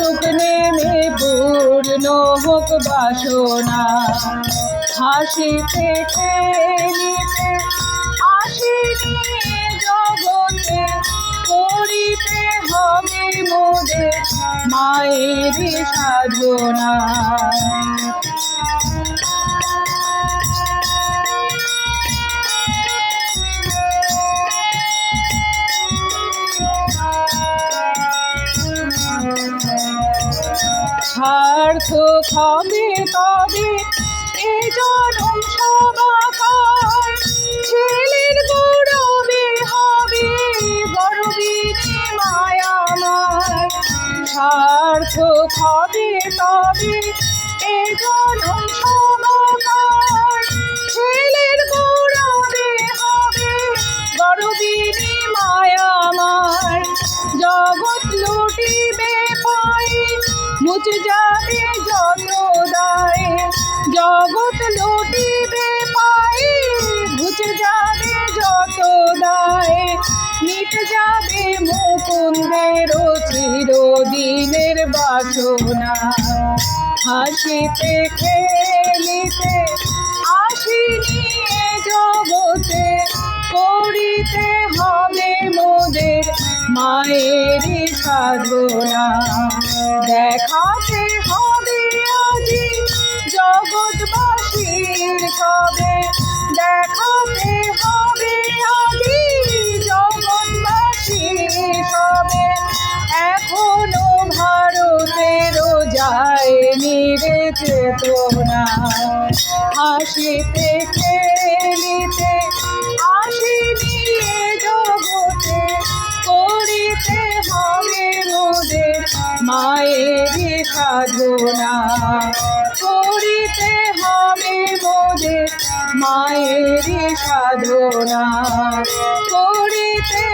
আসুক নেমে পূর্ণ হোক বাসনা। হাসিতে খেলিতে আসিনি জগতে করিতে হবে মোদের মায়ের সাধনা। সার্থক হবে তবে এ জনম সবাকার ছেলের গৌরবে হবে মায়ামার সার্থক হবে তবে এ জনম ছেলের গৌরবে হবে মায়ামার জগৎ লুটিবে মুছে যাবে যত দায় জগৎ লুটিবে পাই মুছে যাবে যত দায় মিটে যাবে মুকুন্দের চিরদিনের বাসনা। হাসিতে খেলিতে আসিনি জগতে করিতে হবে মোদের মায়ের সাধনা। দেখাতে হবে আজি জগৎবাসীর কবে দেখাতে হবে আজি জগৎবাসীর সবে এখনও ভারতের যায়নি রে চেতনা হাসিতে সাধনা করিতে হবে মোদের মায়ের সাধনা করিতে